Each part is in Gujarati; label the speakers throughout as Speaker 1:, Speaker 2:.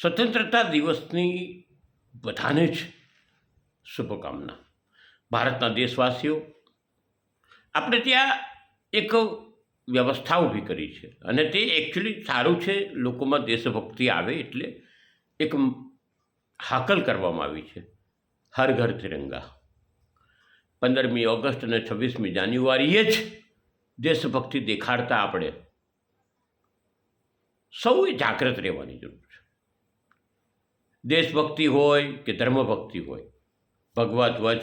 Speaker 1: સ્વતંત્રતા દિવસની બધાને જ શુભકામના. ભારતના દેશવાસીઓ, આપણે ત્યાં એક વ્યવસ્થા ઊભી કરી છે અને તે એકચ્યુઅલી સારું છે, લોકોમાં દેશભક્તિ આવે એટલે એક હાકલ કરવામાં આવી છે. હર ઘર તિરંગા. પંદરમી ઓગસ્ટ અને છવ્વીસમી જાન્યુઆરીએ જ દેશભક્તિ દેખાડતા આપણે સૌએ જાગૃત રહેવાની જરૂર છે. દેશભક્તિ હોય કે ધર્મભક્તિ હોય ભગવા ધ્વજ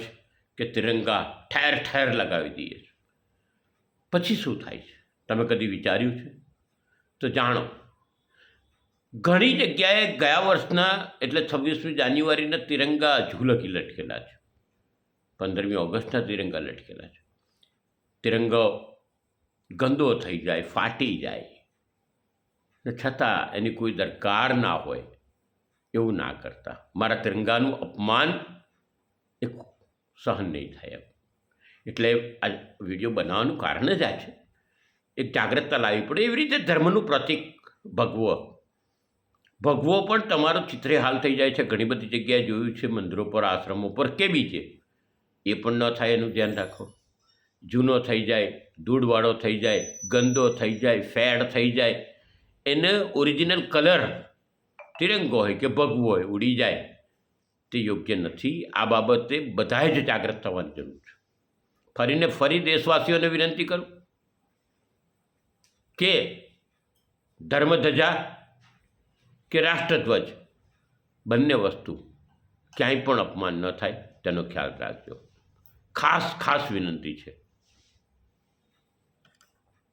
Speaker 1: કે તિરંગા ઠેર ઠેર લગાવી દઈએ છીએ. પછી શું થાય છે? તમે કદી વિચાર્યું છે? તો જાણો, ઘણી જગ્યાએ ગયા વર્ષના, એટલે છવ્વીસમી જાન્યુઆરીના તિરંગા ઝૂલકી લટકેલા છે. પંદરમી ઓગસ્ટના તિરંગા લટકેલા છે. તિરંગો ગંદો થઈ જાય, ફાટી જાય. ને છતાં એની કોઈ દરકાર ના હોય. એવું ના કરતા. મારા તિરંગાનું અપમાન એ સહન નહીં થાય એમ. એટલે આ વીડિયો બનાવવાનું કારણ જ આ છે. એક જાગ્રતતા લાવવી પડે. એવી રીતે ધર્મનું પ્રતિક ભગવો. ભગવો પણ તમારો ચિત્રે હાલ થઈ જાય છે. ઘણી બધી જગ્યાએ જોયું છે. મંદિરો પર, આશ્રમો પર, કે બી છે. એ પણ ન થાય એનું ધ્યાન રાખો. જૂનો થઈ જાય, ધૂળવાળો થઈ જાય, ગંદો થઈ જાય, ફેડ થઈ જાય. એને ઓરિજિનલ કલર તિરંગો હોય કે ભગવો હોય, ઉડી જાય તે યોગ્ય નથી. આ બાબતે બધાએ જ જાગૃત થવાની જરૂર છે. ફરીને ફરી દેશવાસીઓને વિનંતી કરું કે ધર્મધજા કે રાષ્ટ્રધ્વજ બંને વસ્તુ ક્યાંય પણ અપમાન ન થાય, તેનો ખ્યાલ રાખજો. ખાસ ખાસ વિનંતી છે.